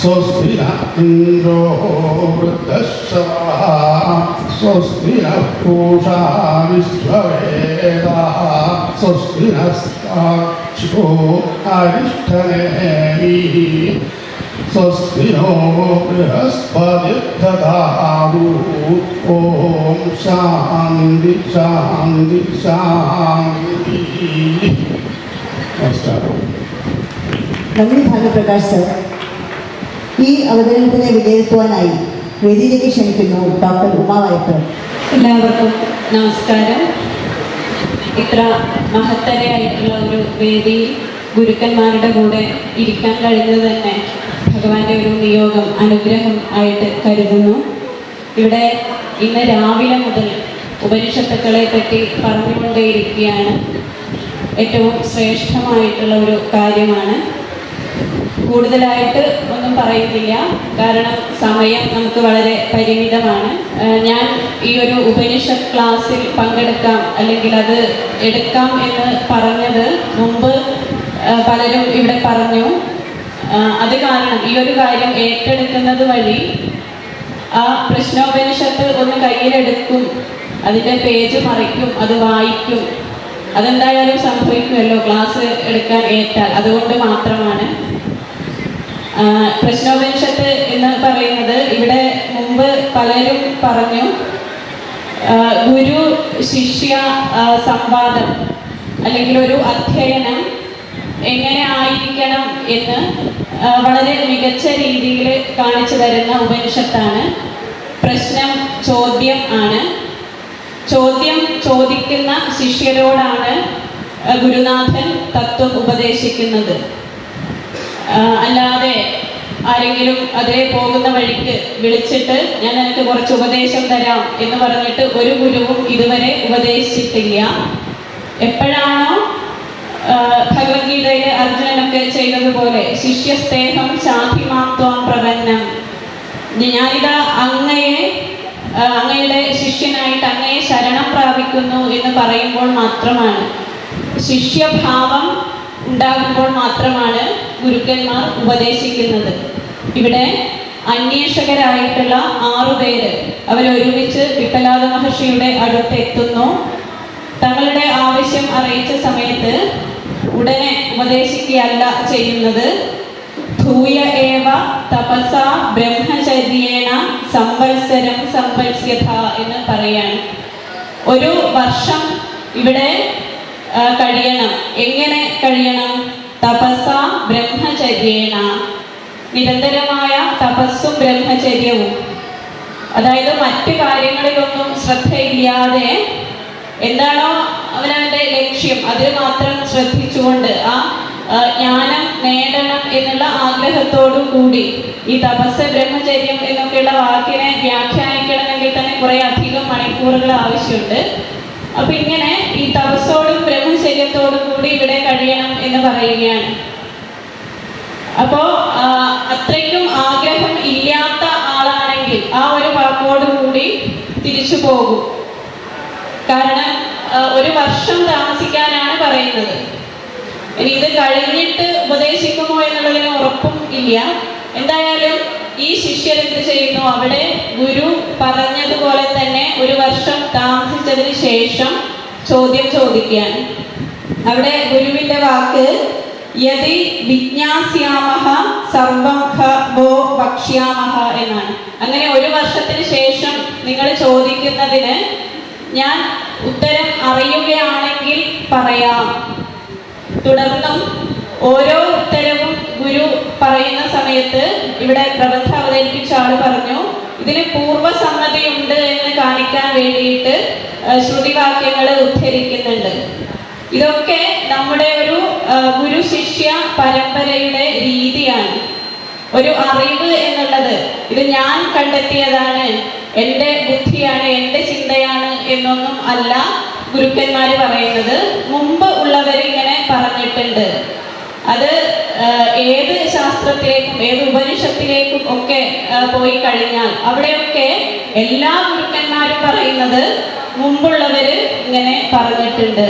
स्वस्ति न इन्द्रो वृद्धश्च स्वस्ति नः पूषा विश्ववेदाः स्वस्ति नः साक्षो अरिष्ठनेमिः स्वस्ति नो बृहस्पतिर्दधातु ॐ शान्ति शान्ति शान्तिः नमस्कार नंदी भानु प्रकाश सर ഈ അവതരണത്തിനെ വിലയിരുത്തുവാനായി വേദിയിലേക്ക് ക്ഷണിക്കുന്നു ഡോക്ടർ ഉമാ എല്ലാവർക്കും നമസ്കാരം. ഇത്ര മഹത്തരയായിട്ടുള്ള ഒരു വേദിയിൽ ഗുരുക്കന്മാരുടെ കൂടെ ഇരിക്കാൻ കഴിഞ്ഞത് തന്നെ ഭഗവാന്റെ ഒരു നിയോഗം അനുഗ്രഹം ആയിട്ട് കരുതുന്നു. ഇവിടെ ഇന്ന് രാവിലെ മുതൽ ഉപനിഷത്തുക്കളെ പറ്റി പറഞ്ഞുകൊണ്ടേയിരിക്കുകയാണ്. ഏറ്റവും ശ്രേഷ്ഠമായിട്ടുള്ള ഒരു കാര്യമാണ് കൂടുതലായിട്ട് ഒന്നും പറയുന്നില്ല. കാരണം സമയം നമുക്ക് വളരെ പരിമിതമാണ്. ഞാൻ ഈ ഒരു ഉപനിഷത്ത് ക്ലാസ്സിൽ പങ്കെടുക്കാം അല്ലെങ്കിൽ അത് എടുക്കാം എന്ന് പറഞ്ഞത് മുമ്പ് പലരും ഇവിടെ പറഞ്ഞു. അത് കാരണം ഈ ഒരു കാര്യം ഏറ്റെടുക്കുന്നത് വഴി ആ പ്രശ്നോപനിഷത്ത് ഒന്ന് കയ്യിലെടുക്കും. അതിന്റെ പേജ് മറിക്കും അത് വായിക്കും. അതെന്തായാലും സംഭവിക്കുമല്ലോ. ക്ലാസ് എടുക്കാൻ ഏറ്റാൽ. അതുകൊണ്ട് മാത്രമാണ്. പ്രശ്നോപനിഷത്ത് എന്ന് പറയുന്നത് ഇവിടെ മുമ്പ് പലരും പറഞ്ഞു ഗുരു ശിഷ്യ സംവാദം അല്ലെങ്കിൽ ഒരു അധ്യയനം എങ്ങനെ ആയിരിക്കണം എന്ന് വളരെ മികച്ച രീതിയിൽ കാണിച്ചു തരുന്ന ഉപനിഷത്താണ്. പ്രശ്നം ചോദ്യം ആണ്. ചോദ്യം ചോദിക്കുന്ന ശിഷ്യരോടാണ് ഗുരുനാഥൻ തത്വം ഉപദേശിക്കുന്നത്. അല്ലാതെ ആരെങ്കിലും അതേ പോകുന്ന വഴിക്ക് വിളിച്ചിട്ട് ഞാൻ നിനക്ക് കുറച്ച് ഉപദേശം തരാം എന്ന് പറഞ്ഞിട്ട് ഒരു ഗുരുവും ഇതുവരെ ഉപദേശിച്ചിട്ടില്ല. എപ്പോഴാണോ ഭഗവത്ഗീതയിലെ അർജുനനൊക്കെ ചെയ്തതുപോലെ ശിഷ്യസ്നേഹം ശാന്തിമാത്വം പ്രപന്നം. ഞാനിതാ അങ്ങയെ അങ്ങയുടെ ശിഷ്യനായിട്ട് അങ്ങയെ ശരണം പ്രാപിക്കുന്നു എന്ന് പറയുമ്പോൾ മാത്രമാണ്. ശിഷ്യഭാവം ഉണ്ടാകുമ്പോൾ മാത്രമാണ് ഗുരുക്കന്മാർ ഉപദേശിക്കുന്നത്. ഇവിടെ അന്വേഷകരായിട്ടുള്ള ആറുപേര് അവരൊരുമിച്ച് വിപ്പലാദ മഹർഷിയുടെ അടുത്തെത്തുന്നു. തങ്ങളുടെ ആവശ്യം അറിയിച്ച സമയത്ത് ഉടനെ ഉപദേശിക്കുകയല്ല ചെയ്യുന്നത്. തപസ ബ്രഹ്മചര്യേണ സംവത്സരം സംവത്സ്യത എന്ന് പറയാണ് ഒരു വർഷം ഇവിടെ കഴിയണം. എങ്ങനെ കഴിയണം? തപസ ബ്രഹ്മചര്യേണ. നിരന്തരമായ തപസ്സും ബ്രഹ്മചര്യവും. അതായത് മറ്റു കാര്യങ്ങളിലൊന്നും ശ്രദ്ധയില്ലാതെ എന്താണോ അവനവന്റെ ലക്ഷ്യം. അതിൽ മാത്രം ശ്രദ്ധിച്ചുകൊണ്ട് ആ, ജ്ഞാനം നേടണം എന്നുള്ള ആഗ്രഹത്തോടു കൂടി ഈ തപസ് ബ്രഹ്മചര്യം എന്നൊക്കെയുള്ള വാക്കിനെ വ്യാഖ്യാനിക്കണമെങ്കിൽ തന്നെ കുറെ അധികം മണിക്കൂറുകൾ ആവശ്യമുണ്ട്. അപ്പൊ ഇങ്ങനെ ഈ തപസ്സോടും ബ്രഹ്മചര്യത്തോടും കൂടി ഇവിടെ കഴിയണം എന്ന് പറയുകയാണ്. അപ്പോ അത്രയ്ക്കും ആഗ്രഹം ഇല്ലാത്ത ആളാണെങ്കിൽ ആ ഒരു വാക്കോടു കൂടി തിരിച്ചു പോകും. കാരണം ഒരു വർഷം താമസിക്കാനാണ് പറയുന്നത്. ഇനി ഇത് കഴിഞ്ഞിട്ട് ഉപദേശിക്കുമോ എന്നുള്ളതിന് ഉറപ്പും ഇല്ല. എന്തായാലും ഈ ശിഷ്യർ എന്ത് ചെയ്യുന്നു? അവിടെ ഗുരു പറഞ്ഞതുപോലെ തന്നെ ഒരു വർഷം താമസിച്ചതിന് ശേഷം ചോദ്യം ചോദിക്കുകയാണ്. അവിടെ ഗുരുവിന്റെ വാക്ക് യതി വിജ്ഞാസ്യാമഹ സർവം ഭോ വക്ഷ്യാമഹ എന്നാണ്. അങ്ങനെ ഒരു വർഷത്തിന് ശേഷം നിങ്ങൾ ചോദിക്കുന്നതിന് ഞാൻ ഉത്തരം അറിയുകയാണെങ്കിൽ പറയാം. തുടർന്നും ഓരോ ഉത്തരവും ഗുരു പറയുന്ന സമയത്ത് ഇവിടെ പ്രബന്ധ അവതരിപ്പിച്ച ആൾ പറഞ്ഞു ഇതിന് പൂർവസമ്മതിയുണ്ട് എന്ന് കാണിക്കാൻ വേണ്ടിയിട്ട് ശ്രുതിവാക്യങ്ങൾ ഉദ്ധരിക്കുന്നുണ്ട്. ഇതൊക്കെ നമ്മുടെ ഒരു ഗുരു ശിഷ്യ പരമ്പരയുടെ രീതിയാണ്. ഒരു അറിവ് എന്നുള്ളത് ഇത് ഞാൻ കണ്ടെത്തിയതാണ് എന്റെ ബുദ്ധിയാണ് എന്റെ ചിന്തയാണ് എന്നൊന്നും അല്ല ഗുരുക്കന്മാർ പറയുന്നത്. മുമ്പ് അത് ആ, ഏത് ശാസ്ത്രത്തിലേക്കും ഏത് ഉപനിഷത്തിലേക്കും ഒക്കെ പോയി കഴിഞ്ഞാൽ അവിടെയൊക്കെ എല്ലാ ഗുരുക്കന്മാരും പറയുന്നത് മുമ്പുള്ളവര് ഇങ്ങനെ പറഞ്ഞിട്ടുണ്ട്.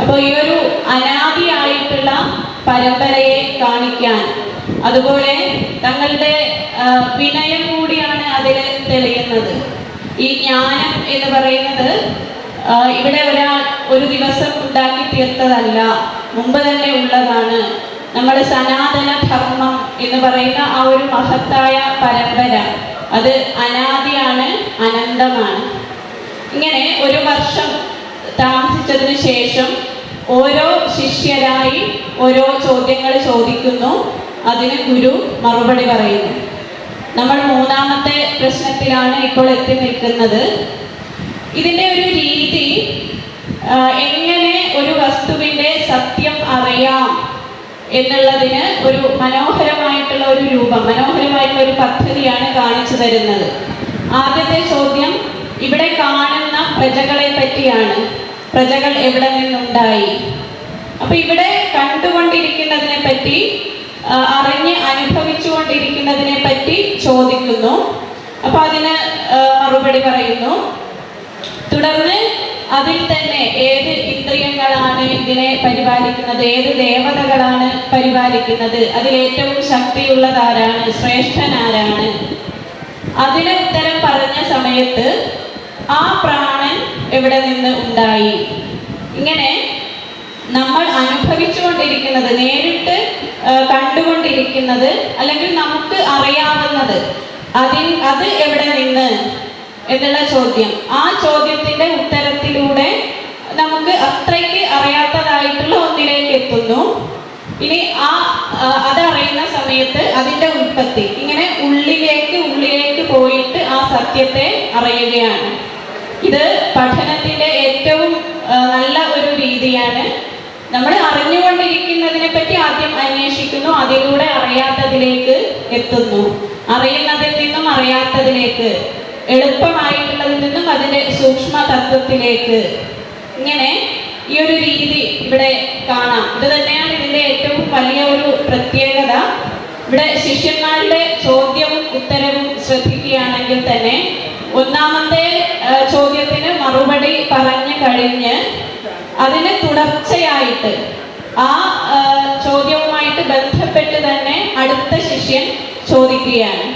അപ്പോൾ ഈ ഒരു അനാദിയായിട്ടുള്ള പരമ്പരയെ കാണിക്കാൻ അതുപോലെ തങ്ങളുടെ വിനയം കൂടിയാണ് അതിൽ തെളിയുന്നത്. ഈ ജ്ഞാനം എന്ന് പറയുന്നത് ഇവിടെ ഒരാൾ ഒരു ദിവസം ഉണ്ടാക്കി തീർത്തതല്ല. മുമ്പ് തന്നെ ഉള്ളതാണ് നമ്മുടെ സനാതന ധർമ്മം എന്ന് പറയുന്ന ആ ഒരു മഹത്തായ പരമ്പര. അത് അനാദിയാണ് അനന്തമാണ്. ഇങ്ങനെ ഒരു വർഷം താമസിച്ചതിന് ശേഷം ഓരോ ശിഷ്യരായി ഓരോ ചോദ്യങ്ങൾ ചോദിക്കുന്നു. അതിന് ഗുരു മറുപടി പറയുന്നു. നമ്മൾ മൂന്നാമത്തെ പ്രശ്നത്തിലാണ് ഇപ്പോൾ എത്തി നിൽക്കുന്നത്. ഇതിന്റെ ഒരു രീതി എങ്ങനെ ഒരു അറിയാം എന്നുള്ളതിന് ഒരു മനോഹരമായിട്ടുള്ള ഒരു രൂപം മനോഹരമായിട്ടുള്ള ഒരു പദ്ധതിയാണ് കാണിച്ചു തരുന്നത്. ആദ്യത്തെ ചോദ്യം ഇവിടെ കാണുന്ന പ്രജകളെ പറ്റിയാണ്. പ്രജകൾ എവിടെ നിന്നുണ്ടായി? അപ്പൊ ഇവിടെ കണ്ടുകൊണ്ടിരിക്കുന്നതിനെ പറ്റി അറിഞ്ഞ് അനുഭവിച്ചുകൊണ്ടിരിക്കുന്നതിനെ പറ്റി ചോദിക്കുന്നു. അപ്പൊ അതിന് മറുപടി പറയുന്നു. തുടർന്ന് അതിൽ തന്നെ ഏത് ഇന്ദ്രിയങ്ങളാണ് ഇതിനെ പരിപാലിക്കുന്നത്? ഏത് ദേവതകളാണ് പരിപാലിക്കുന്നത്? അതിൽ ഏറ്റവും ശക്തിയുള്ളതാരാണ്? ശ്രേഷ്ഠനാരാണ്? അതിന് ഉത്തരം പറഞ്ഞ സമയത്ത് ആ പ്രാണൻ എവിടെ നിന്ന് ഉണ്ടായി? ഇങ്ങനെ നമ്മൾ അനുഭവിച്ചുകൊണ്ടിരിക്കുന്നത് നേരിട്ട് കണ്ടുകൊണ്ടിരിക്കുന്നത് അല്ലെങ്കിൽ നമുക്ക് അറിയാവുന്നത് അതിൽ അത് എവിടെ നിന്ന് എന്നുള്ള ചോദ്യം. ആ ചോദ്യത്തിന്റെ ഉത്തരത്തിലൂടെ നമുക്ക് അത്രയ്ക്ക് അറിയാത്തതായിട്ടുള്ള ഒന്നിലേക്ക് എത്തുന്നു. ഇനി ആ അതറിയുന്ന സമയത്ത് അതിന്റെ ഉൽപ്പത്തി ഇങ്ങനെ ഉള്ളിലേക്ക് ഉള്ളിലേക്ക് പോയിട്ട് ആ സത്യത്തെ അറിയുകയാണ്. ഇത് പഠനത്തിന്റെ ഏറ്റവും നല്ല ഒരു രീതിയാണ്. നമ്മൾ അറിഞ്ഞുകൊണ്ടിരിക്കുന്നതിനെ പറ്റി ആദ്യം അന്വേഷിക്കുന്നു അതിലൂടെ അറിയാത്തതിലേക്ക് എത്തുന്നു. അറിയുന്നതിൽ നിന്നും അറിയാത്തതിലേക്ക്. എളുപ്പമായിട്ടുള്ളതിൽ നിന്നും അതിന്റെ സൂക്ഷ്മ തത്വത്തിലേക്ക് ഇങ്ങനെ ഈ ഒരു രീതി ഇവിടെ കാണാം. ഇത് തന്നെയാണ് ഇതിന്റെ ഏറ്റവും വലിയ ഒരു പ്രത്യേകത. ഇവിടെ ശിഷ്യന്മാരുടെ ചോദ്യവും ഉത്തരവും ശ്രദ്ധിക്കുകയാണെങ്കിൽ തന്നെ ഒന്നാമത്തെ ചോദ്യത്തിന് മറുപടി പറഞ്ഞു കഴിഞ്ഞ് അതിന് തുടർച്ചയായിട്ട് ആ, ചോദ്യവുമായിട്ട് ബന്ധപ്പെട്ട് തന്നെ അടുത്ത ശിഷ്യൻ ചോദിക്കുകയാണ്.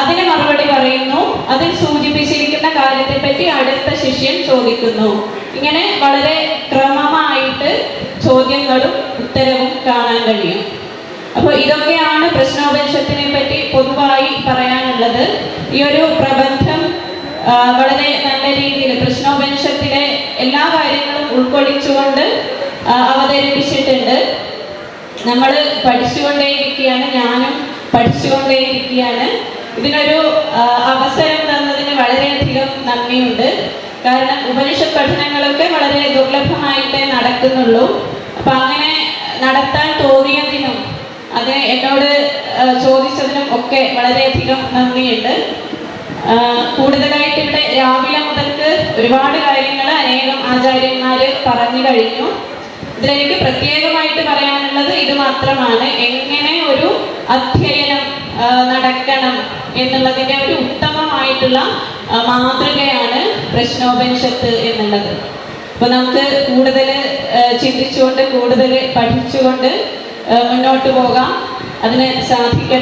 അതിന് മറുപടി പറയുന്നു. അതിൽ സൂചിപ്പിച്ചിരിക്കുന്ന കാര്യത്തെ പറ്റി അടുത്ത ശിഷ്യൻ ചോദിക്കുന്നു. ഇങ്ങനെ വളരെ ക്രമമായിട്ട് ചോദ്യങ്ങളും ഉത്തരവും കാണാൻ കഴിയും. അപ്പോൾ ഇതൊക്കെയാണ് പ്രശ്നോപനിഷത്തിനെ പറ്റി പൊതുവായി പറയാനുള്ളത്. ഈ ഒരു പ്രബന്ധം വളരെ നല്ല രീതിയിൽ പ്രശ്നോപനിഷത്തിലെ എല്ലാ കാര്യങ്ങളും ഉൾക്കൊള്ളിച്ചുകൊണ്ട് അവതരിപ്പിച്ചിട്ടുണ്ട്. നമ്മൾ പഠിച്ചുകൊണ്ടേയിരിക്കുകയാണ് ഞാനും പഠിച്ചുകൊണ്ടേയിരിക്കുകയാണ്. ഇതിനൊരു അവസരം തന്നതിന് വളരെയധികം നന്ദിയുണ്ട്. കാരണം ഉപനിഷ പഠനങ്ങളൊക്കെ വളരെ ദുർലഭമായിട്ടേ നടക്കുന്നുള്ളൂ. അപ്പൊ അങ്ങനെ നടത്താൻ തോന്നിയതിനും അത് എന്നോട് ചോദിച്ചതിനും ഒക്കെ വളരെയധികം നന്ദിയുണ്ട്. കൂടുതലായിട്ട് ഇവിടെ രാവിലെ മുതൽക്ക് ഒരുപാട് കാര്യങ്ങൾ അനേകം ആചാര്യന്മാര് പറഞ്ഞു കഴിഞ്ഞു. ഇതിലെനിക്ക് പ്രത്യേകമായിട്ട് പറയാനുള്ളത് ഇത് മാത്രമാണ്. എങ്ങനെ ഒരു അധ്യയനം നടക്കണം എന്നുള്ളതിന്റെ ഒരു ഉത്തമമായിട്ടുള്ള മാതൃകയാണ് പ്രശ്നോപനിഷത്ത് എന്നുള്ളത്. അപ്പൊ നമുക്ക് കൂടുതൽ ചിന്തിച്ചുകൊണ്ട് കൂടുതൽ പഠിച്ചുകൊണ്ട് മുന്നോട്ട് പോകാം. അതിന് സാധിക്കട്ടെ